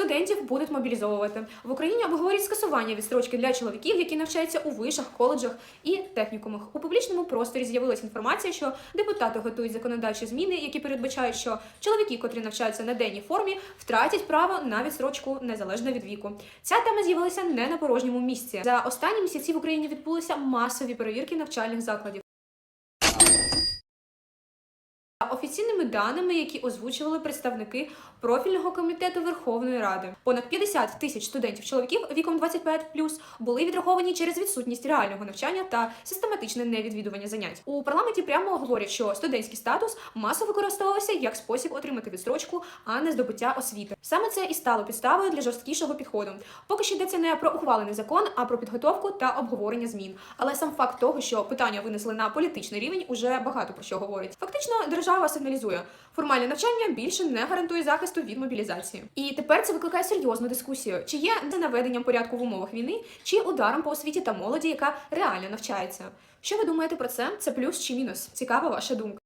Студентів будуть мобілізовувати в Україні. Обговорюють скасування відстрочки для чоловіків, які навчаються у вишах, коледжах і технікумах. У публічному просторі з'явилася інформація, що депутати готують законодавчі зміни, які передбачають, що чоловіки, котрі навчаються на денній формі, втратять право на відстрочку незалежно від віку. Ця тема з'явилася не на порожньому місці. За останні місяці в Україні відбулися масові перевірки навчальних закладів. За Офіційними даними, які озвучували представники профільного комітету Верховної Ради, понад 50 тисяч студентів чоловіків віком 25+, були відраховані через відсутність реального навчання та систематичне невідвідування занять. У парламенті прямо говорять, що студентський статус масово використовувався як спосіб отримати відстрочку, а не здобуття освіти. Саме це і стало підставою для жорсткішого підходу. Поки що йдеться не про ухвалений закон, а про підготовку та обговорення змін. Але сам факт того, що питання винесли на політичний рівень, уже багато про що говорить. Фактично, держава сигналізує, формальне навчання більше не гарантує захисту від мобілізації. І тепер це викликає серйозну дискусію: чи є ненаведенням порядку в умовах війни, чи ударом по освіті та молоді, яка реально навчається. Що ви думаєте про це? Це плюс чи мінус? Цікава ваша думка.